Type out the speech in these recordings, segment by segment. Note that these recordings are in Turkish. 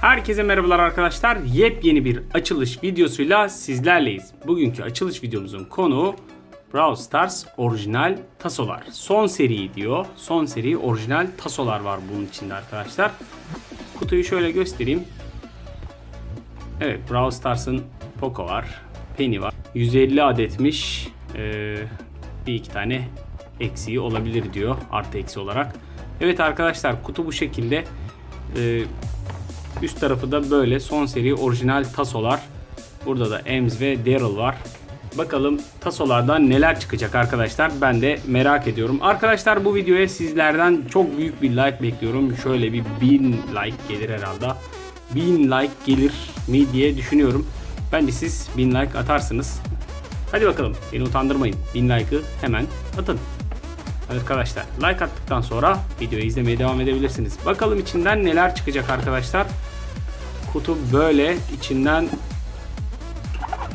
Herkese merhabalar arkadaşlar. Yepyeni bir açılış videosuyla sizlerleyiz. Bugünkü açılış videomuzun konuğu Brawl Stars orijinal tasolar. Son seri diyor. Son seri orijinal tasolar var bunun içinde arkadaşlar. Kutuyu şöyle göstereyim. Evet Brawl Stars'ın Poco var. Penny var. 150 adetmiş. Ee, bir iki tane eksiği olabilir diyor. Artı eksi olarak. Evet arkadaşlar kutu bu şekilde. Ee, Üst tarafı da böyle son seri orijinal tasolar. Burada da Ems ve Daryl var. Bakalım tasolardan neler çıkacak arkadaşlar. Ben de merak ediyorum. Arkadaşlar bu videoya sizlerden çok büyük bir like bekliyorum. Şöyle bir 1000 like gelir herhalde. 1000 like gelir mi diye düşünüyorum. Bence siz 1000 like atarsınız. Hadi bakalım beni utandırmayın. 1000 like'ı hemen atın. Arkadaşlar like attıktan sonra videoyu izlemeye devam edebilirsiniz. Bakalım içinden neler çıkacak arkadaşlar. Kutu böyle içinden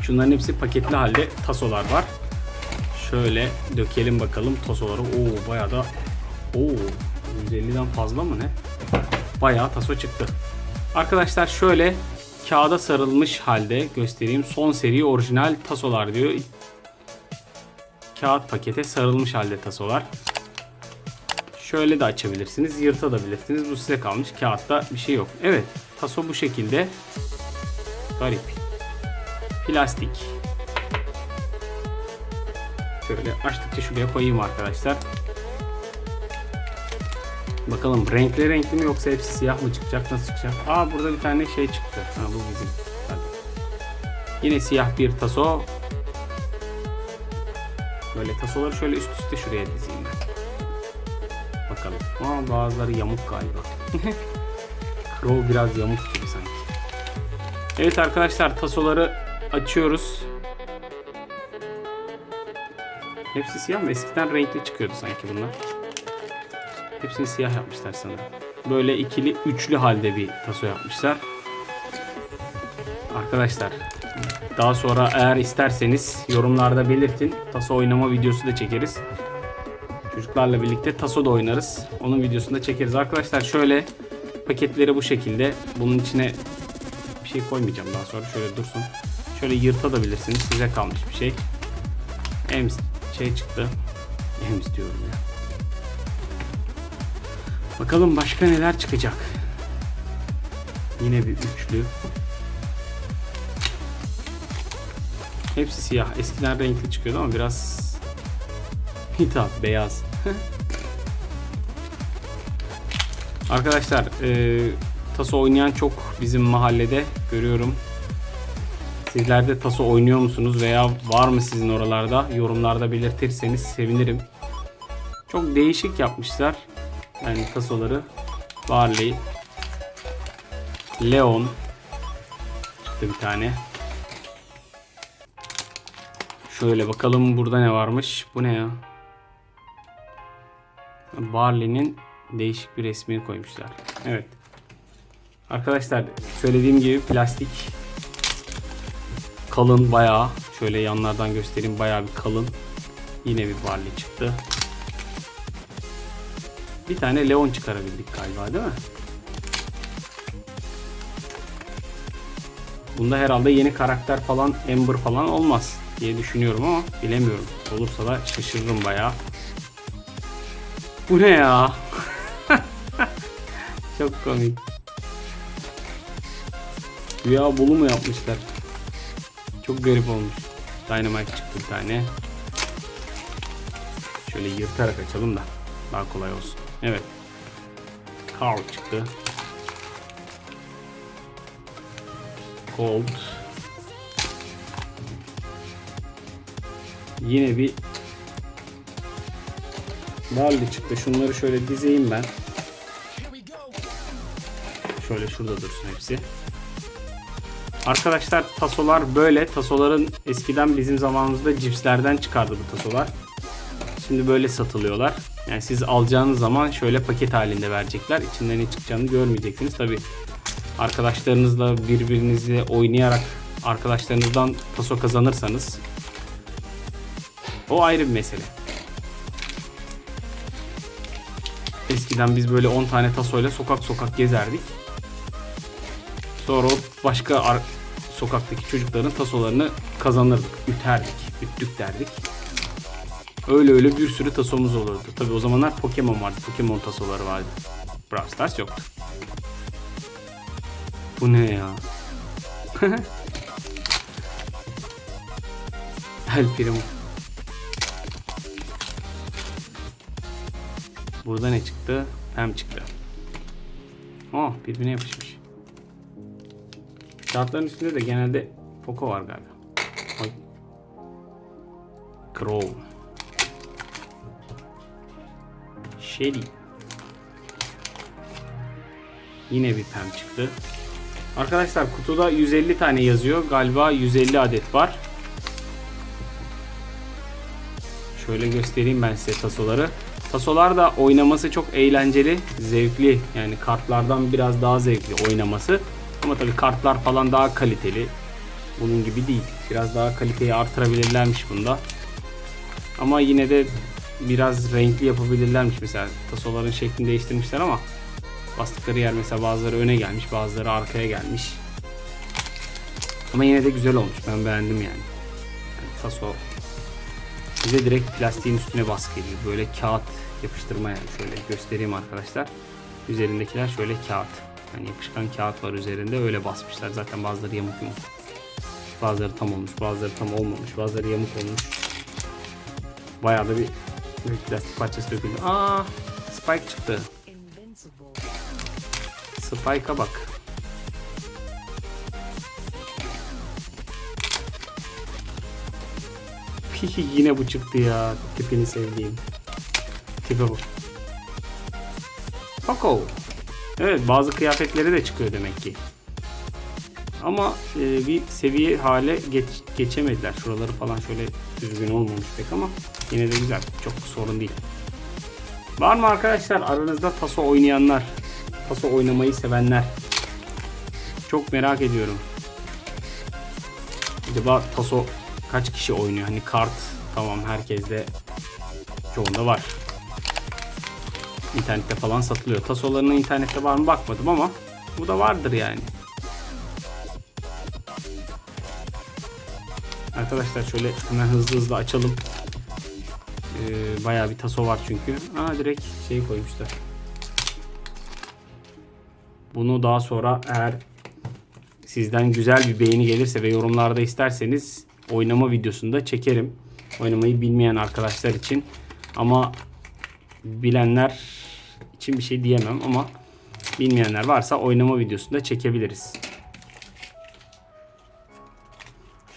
şunların hepsi paketli halde tasolar var. Şöyle dökelim bakalım tasoları. Oo bayağı da oo 150'den fazla mı ne? Bayağı taso çıktı. Arkadaşlar şöyle kağıda sarılmış halde göstereyim. Son seri orijinal tasolar diyor kağıt pakete sarılmış halde tasolar. Şöyle de açabilirsiniz, yırtabilirsiniz. Bu size kalmış. Kağıtta bir şey yok. Evet, taso bu şekilde. Garip. Plastik. Şöyle açtıkça şuraya koyayım arkadaşlar. Bakalım renkli renkli mi yoksa hepsi siyah mı çıkacak nasıl çıkacak? Aa burada bir tane şey çıktı. Ha bu bizim. Hadi. Yine siyah bir taso. Böyle tasoları şöyle üst üste şuraya dizeyim. Bakalım. Aa bazıları yamuk galiba. Crow biraz yamuk gibi sanki. Evet arkadaşlar tasoları açıyoruz. Hepsi siyah mı? Eskiden renkli çıkıyordu sanki bunlar. Hepsini siyah yapmışlar sanırım. Böyle ikili, üçlü halde bir taso yapmışlar. Arkadaşlar daha sonra eğer isterseniz yorumlarda belirtin. Taso oynama videosu da çekeriz. Çocuklarla birlikte taso da oynarız. Onun videosunu da çekeriz. Arkadaşlar şöyle paketleri bu şekilde. Bunun içine bir şey koymayacağım daha sonra. Şöyle dursun. Şöyle yırtabilirsiniz. Size kalmış bir şey. Ems şey çıktı. Ems diyorum ya. Bakalım başka neler çıkacak. Yine bir üçlü. Hepsi siyah. Eskiden renkli çıkıyordu ama biraz hitap beyaz. Arkadaşlar e, taso oynayan çok bizim mahallede görüyorum. Sizler de taso oynuyor musunuz veya var mı sizin oralarda? Yorumlarda belirtirseniz sevinirim. Çok değişik yapmışlar. Yani tasoları. Barley. Leon. Çıktı bir tane. Şöyle bakalım burada ne varmış. Bu ne ya? Barley'nin değişik bir resmini koymuşlar. Evet. Arkadaşlar söylediğim gibi plastik kalın bayağı. Şöyle yanlardan göstereyim bayağı bir kalın. Yine bir Barley çıktı. Bir tane Leon çıkarabildik galiba değil mi? Bunda herhalde yeni karakter falan Ember falan olmaz diye düşünüyorum ama bilemiyorum. Olursa da şaşırırım bayağı. Bu ne ya? Çok komik. Rüya bulu mu yapmışlar? Çok garip olmuş. Dynamite çıktı bir tane. Şöyle yırtarak açalım da daha kolay olsun. Evet. Carl çıktı. Gold. Yine bir Barley çıktı. Şunları şöyle dizeyim ben. Şöyle şurada dursun hepsi. Arkadaşlar tasolar böyle. Tasoların eskiden bizim zamanımızda cipslerden çıkardı bu tasolar. Şimdi böyle satılıyorlar. Yani siz alacağınız zaman şöyle paket halinde verecekler. İçinden ne çıkacağını görmeyeceksiniz. Tabi arkadaşlarınızla birbirinizle oynayarak arkadaşlarınızdan taso kazanırsanız o ayrı bir mesele. Eskiden biz böyle 10 tane tasoyla sokak sokak gezerdik. Sonra o başka sokaktaki çocukların tasolarını kazanırdık. Üterdik, üttük derdik. Öyle öyle bir sürü tasomuz olurdu. Tabi o zamanlar Pokemon vardı. Pokemon tasoları vardı. Brawl Stars yoktu. Bu ne ya? El. Burada ne çıktı? Hem çıktı. Oh birbirine yapışmış. Kağıtların üstünde de genelde Poco var galiba. Ay. Crow. Shelly. Yine bir pem çıktı. Arkadaşlar kutuda 150 tane yazıyor. Galiba 150 adet var. Şöyle göstereyim ben size tasoları. Tasolar da oynaması çok eğlenceli, zevkli. Yani kartlardan biraz daha zevkli oynaması. Ama tabii kartlar falan daha kaliteli. Bunun gibi değil. Biraz daha kaliteyi artırabilirlermiş bunda. Ama yine de biraz renkli yapabilirlermiş. Mesela tasoların şeklini değiştirmişler ama bastıkları yer mesela bazıları öne gelmiş, bazıları arkaya gelmiş. Ama yine de güzel olmuş. Ben beğendim yani. yani taso bize direkt plastiğin üstüne baskı ediyor. Böyle kağıt yapıştırma yani şöyle göstereyim arkadaşlar. Üzerindekiler şöyle kağıt. Yani yapışkan kağıt var üzerinde öyle basmışlar. Zaten bazıları yamuk yumuk. Bazıları tam olmuş, bazıları tam olmamış, bazıları yamuk olmuş. Bayağı da bir, bir plastik parçası döküldü. Aa, Spike çıktı. Spike'a bak. Yine bu çıktı ya. Tipini sevdiğim. Tipe bu. Poco. Evet bazı kıyafetleri de çıkıyor demek ki. Ama e, bir seviye hale geç, geçemediler. Şuraları falan şöyle düzgün olmamış pek ama yine de güzel. Çok sorun değil. Var mı arkadaşlar aranızda taso oynayanlar? Taso oynamayı sevenler. Çok merak ediyorum. Acaba taso kaç kişi oynuyor? Hani kart tamam herkeste çoğunda var. İnternette falan satılıyor. Tasolarının internette var mı bakmadım ama bu da vardır yani. Arkadaşlar şöyle hemen hızlı hızlı açalım. Ee, bayağı bir taso var çünkü. Aa direkt şey koymuşlar. Bunu daha sonra eğer sizden güzel bir beğeni gelirse ve yorumlarda isterseniz oynama videosunda çekerim. Oynamayı bilmeyen arkadaşlar için. Ama bilenler için bir şey diyemem ama bilmeyenler varsa oynama videosunda çekebiliriz.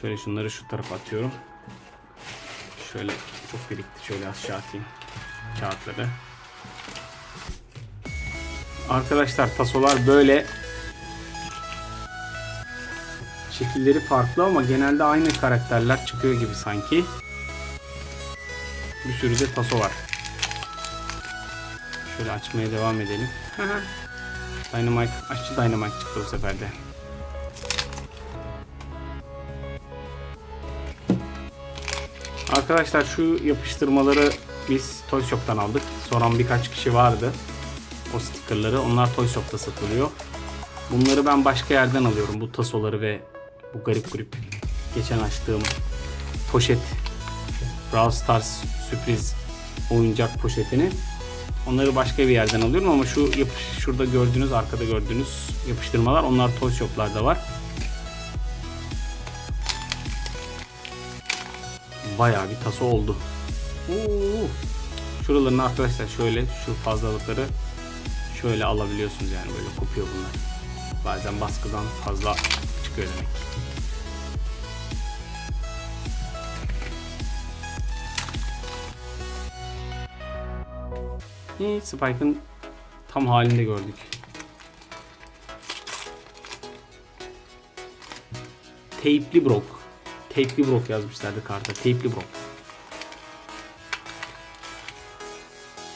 Şöyle şunları şu tarafa atıyorum. Şöyle çok birikti. Şöyle aşağı atayım kağıtları. Arkadaşlar tasolar böyle şekilleri farklı ama genelde aynı karakterler çıkıyor gibi sanki. Bir sürü de taso var. Şöyle açmaya devam edelim. Dynamite, aşçı Dynamite çıktı bu sefer de. Arkadaşlar şu yapıştırmaları biz Toy Shop'tan aldık. Soran birkaç kişi vardı. O stickerları. Onlar Toy Shop'ta satılıyor. Bunları ben başka yerden alıyorum. Bu tasoları ve bu garip garip geçen açtığım poşet Brawl Stars sürpriz oyuncak poşetini. Onları başka bir yerden alıyorum ama şu yapış, şurada gördüğünüz, arkada gördüğünüz yapıştırmalar onlar Toy Shop'larda var. Bayağı bir taso oldu. Oo. Şuralarını arkadaşlar şöyle şu fazlalıkları şöyle alabiliyorsunuz yani böyle kopuyor bunlar. Bazen baskıdan fazla çıkıyor demek. İyi Spike'ın tam halinde gördük. Teypli Brock. Teypli Brock yazmışlardı karta. Teypli Brock.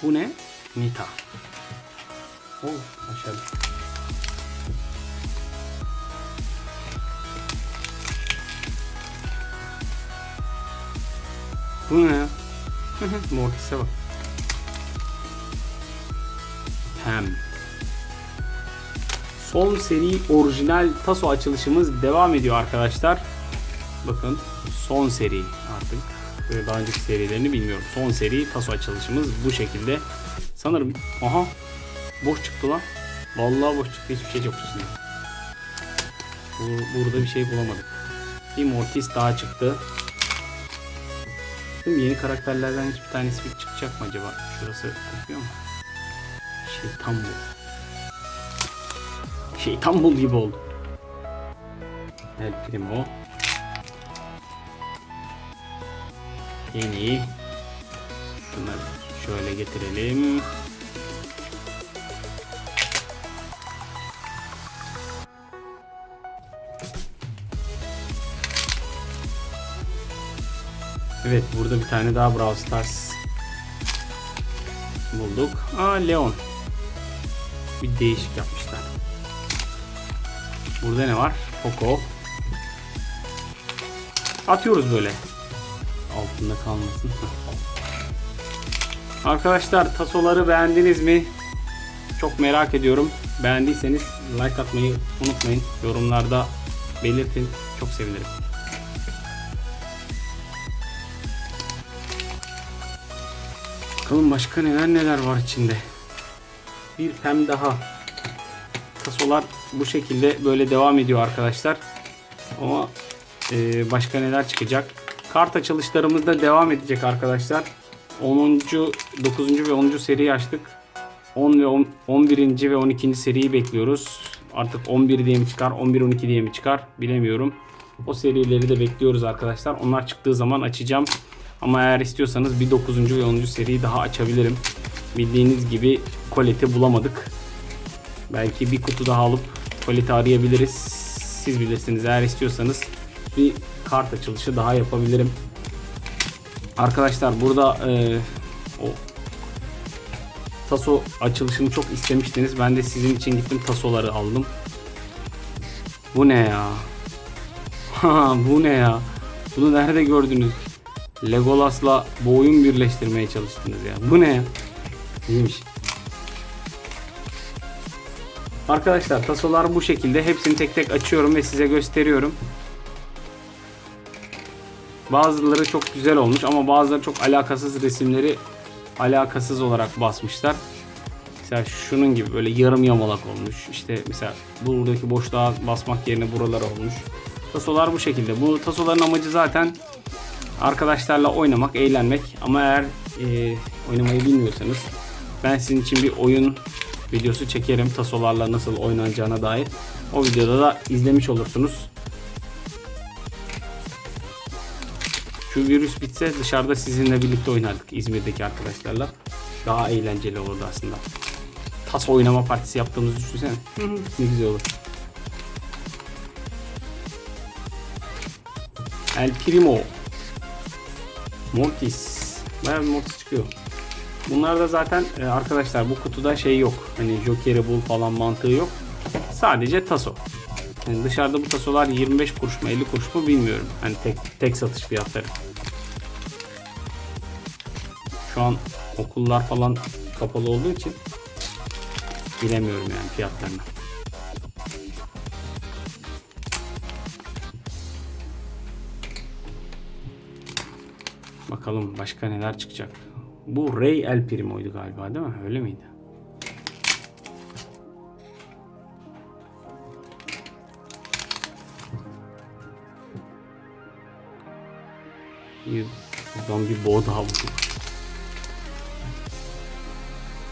Bu ne? Nita. Oh aşağıda. Bu ne ya? Mortis'e bak. Pam. son seri orijinal taso açılışımız devam ediyor arkadaşlar. Bakın son seri artık. Ee, Daha önceki serilerini bilmiyorum. Son seri taso açılışımız bu şekilde. Sanırım aha boş çıktı lan. Vallahi boş çıktı hiçbir şey yok. Bu- Burada bir şey bulamadık. Bir Mortis daha çıktı. Mi? Yeni karakterlerden hiçbir tanesi bir çıkacak mı acaba? Şurası kokuyor mu? Şeytan bul. Şeytan bul gibi oldu. El Primo. Yeni. Şunları şöyle getirelim. Evet burada bir tane daha Brawl Stars bulduk. Aa Leon. Bir değişik yapmışlar. Burada ne var? Poco. Atıyoruz böyle. Altında kalmasın. Arkadaşlar tasoları beğendiniz mi? Çok merak ediyorum. Beğendiyseniz like atmayı unutmayın. Yorumlarda belirtin. Çok sevinirim. Bakalım başka neler neler var içinde. Bir pem daha. Tasolar bu şekilde böyle devam ediyor arkadaşlar. Ama e, başka neler çıkacak? Kart açılışlarımız da devam edecek arkadaşlar. 10. 9. ve 10. seriyi açtık. 10 ve 10 11. ve 12. seriyi bekliyoruz. Artık 11 diye mi çıkar, 11 12 diye mi çıkar bilemiyorum. O serileri de bekliyoruz arkadaşlar. Onlar çıktığı zaman açacağım. Ama eğer istiyorsanız bir 9. ve 10. seriyi daha açabilirim. Bildiğiniz gibi koleti bulamadık. Belki bir kutu daha alıp koleti arayabiliriz. Siz bilirsiniz eğer istiyorsanız bir kart açılışı daha yapabilirim. Arkadaşlar burada e, o taso açılışını çok istemiştiniz. Ben de sizin için gittim tasoları aldım. Bu ne ya? Ha, bu ne ya? Bunu nerede gördünüz? Legolas'la bu oyun birleştirmeye çalıştınız ya. Bu ne ya? İyiymiş. Arkadaşlar tasolar bu şekilde. Hepsini tek tek açıyorum ve size gösteriyorum. Bazıları çok güzel olmuş ama bazıları çok alakasız resimleri alakasız olarak basmışlar. Mesela şunun gibi böyle yarım yamalak olmuş. İşte mesela buradaki boşluğa basmak yerine buralara olmuş. Tasolar bu şekilde. Bu tasoların amacı zaten arkadaşlarla oynamak, eğlenmek. Ama eğer e, oynamayı bilmiyorsanız ben sizin için bir oyun videosu çekerim tasolarla nasıl oynanacağına dair. O videoda da izlemiş olursunuz. Şu virüs bitse dışarıda sizinle birlikte oynardık İzmir'deki arkadaşlarla. Daha eğlenceli olurdu aslında. Taso oynama partisi yaptığımızı düşünsene. ne güzel olur. El Primo. Mortis. Bayağı bir Mortis çıkıyor. Bunlar da zaten e, arkadaşlar bu kutuda şey yok. Hani Joker'i bul falan mantığı yok. Sadece taso. Yani dışarıda bu tasolar 25 kuruş mu 50 kuruş mu bilmiyorum. Hani tek tek satış fiyatları. Şu an okullar falan kapalı olduğu için bilemiyorum yani fiyatlarını. Bakalım başka neler çıkacak. Bu Ray El Primo'ydu galiba değil mi? Öyle miydi? Bir- Buradan bir boğa daha bulduk.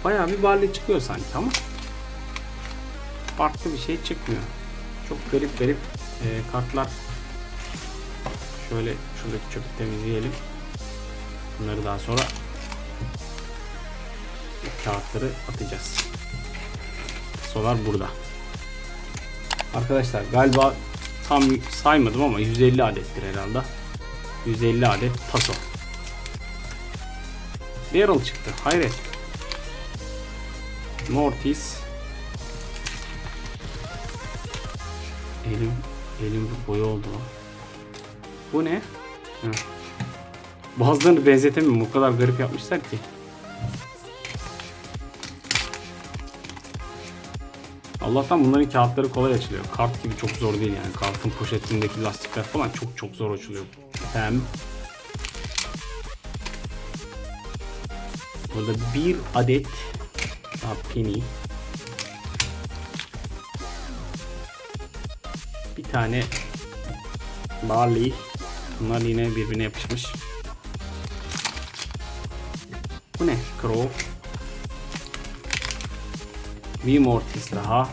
Bayağı bir varlık çıkıyor sanki ama farklı bir şey çıkmıyor. Çok garip garip e, kartlar. Şöyle şuradaki çöpü temizleyelim. Bunları daha sonra kağıtları atacağız. Solar burada. Arkadaşlar galiba tam saymadım ama 150 adettir herhalde. 150 adet taso. Daryl çıktı. Hayret. Mortis. Elim elim boyu oldu. Bu ne? Hı. Bazılarını benzetemiyorum. O kadar garip yapmışlar ki. Allah'tan bunların kağıtları kolay açılıyor. Kart gibi çok zor değil yani. Kartın poşetindeki lastikler falan çok çok zor açılıyor. Hem Burada bir adet daha penny. Bir tane barley. Bunlar yine birbirine yapışmış. Crow. Bir Mortis daha.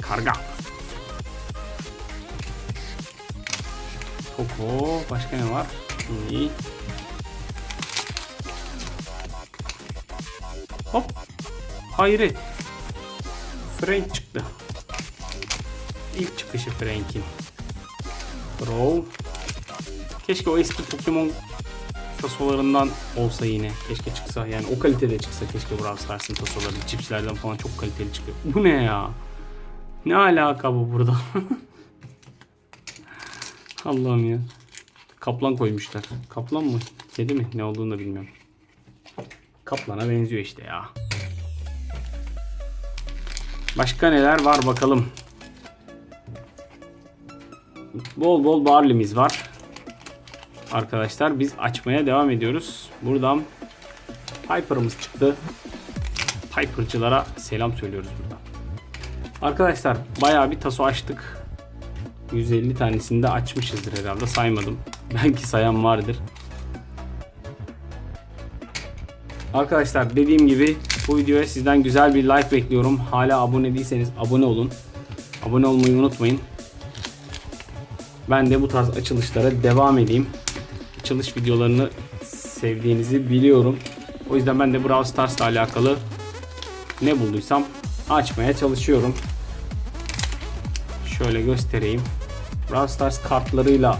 Karga. Koko. Başka ne var? İyi. Hop. Hayret. Frank çıktı. İlk çıkışı Frank'in. Crow. Keşke o eski Pokemon tasolarından olsa yine. Keşke çıksa yani o kalitede çıksa keşke Brawl Stars'ın tasoları. Cipslerden falan çok kaliteli çıkıyor. Bu ne ya? Ne alaka bu burada? Allah'ım ya. Kaplan koymuşlar. Kaplan mı? Kedi mi? Ne olduğunu da bilmiyorum. Kaplana benziyor işte ya. Başka neler var bakalım. Bol bol barlimiz var. Arkadaşlar biz açmaya devam ediyoruz. Buradan Piper'ımız çıktı. Piper'cılara selam söylüyoruz buradan. Arkadaşlar bayağı bir taso açtık. 150 tanesini de açmışızdır herhalde saymadım. Belki sayan vardır. Arkadaşlar dediğim gibi bu videoya sizden güzel bir like bekliyorum. Hala abone değilseniz abone olun. Abone olmayı unutmayın. Ben de bu tarz açılışlara devam edeyim. Açılış videolarını sevdiğinizi biliyorum. O yüzden ben de Brawl Stars'la alakalı ne bulduysam açmaya çalışıyorum. Şöyle göstereyim. Brawl Stars kartlarıyla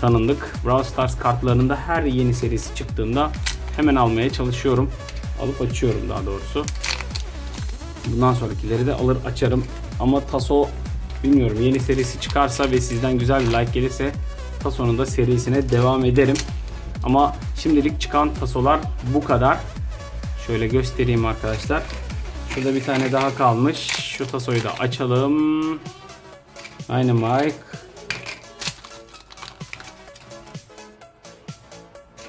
tanındık. Brawl Stars kartlarında her yeni serisi çıktığında hemen almaya çalışıyorum. Alıp açıyorum daha doğrusu. Bundan sonrakileri de alır açarım. Ama Taso bilmiyorum yeni serisi çıkarsa ve sizden güzel bir like gelirse Taso'nun da serisine devam ederim. Ama şimdilik çıkan Tasolar bu kadar. Şöyle göstereyim arkadaşlar. Şurada bir tane daha kalmış. Şu Taso'yu da açalım. Aynı Mike.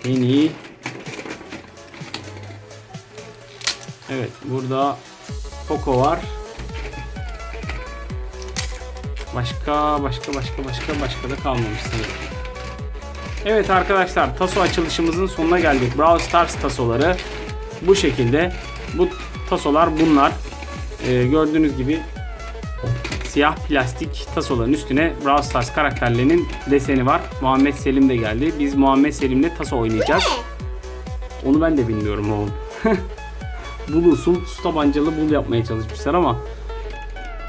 En iyi. Evet burada Poco var. Başka başka başka başka başka da kalmamış sanırım. Evet arkadaşlar taso açılışımızın sonuna geldik. Brawl Stars tasoları bu şekilde. Bu tasolar bunlar. Ee, gördüğünüz gibi siyah plastik tasoların üstüne Brawl Stars karakterlerinin deseni var. Muhammed Selim de geldi. Biz Muhammed Selim'le taso oynayacağız. Onu ben de bilmiyorum oğlum. bulu, su, su tabancalı bul yapmaya çalışmışlar ama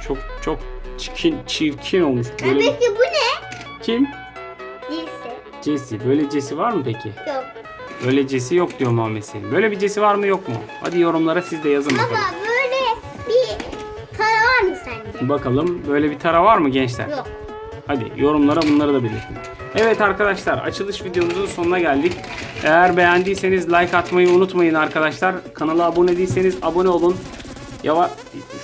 çok çok çirkin, çirkin olmuş. Böyle Peki bu ne? kim? Lise. Jesse. Böyle Jesse var mı peki? Yok. Böyle Jesse yok diyor Muhammed Selim. Böyle bir Jesse var mı yok mu? Hadi yorumlara siz de yazın bakalım. Baba böyle bir para var mı sence? Bakalım böyle bir tara var mı gençler? Yok. Hadi yorumlara bunları da belirtin. Evet arkadaşlar açılış videomuzun sonuna geldik. Eğer beğendiyseniz like atmayı unutmayın arkadaşlar. Kanala abone değilseniz abone olun. Yava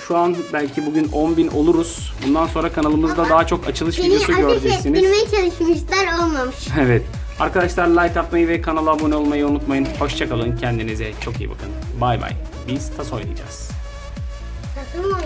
şu an belki bugün 10.000 oluruz. Bundan sonra kanalımızda daha çok açılış Beni videosu göreceksiniz. ettirmeye çalışmışlar olmamış. Evet. Arkadaşlar like atmayı ve kanala abone olmayı unutmayın. Hoşçakalın. Kendinize çok iyi bakın. Bay bay. Biz tas oynayacağız. Nasıl mı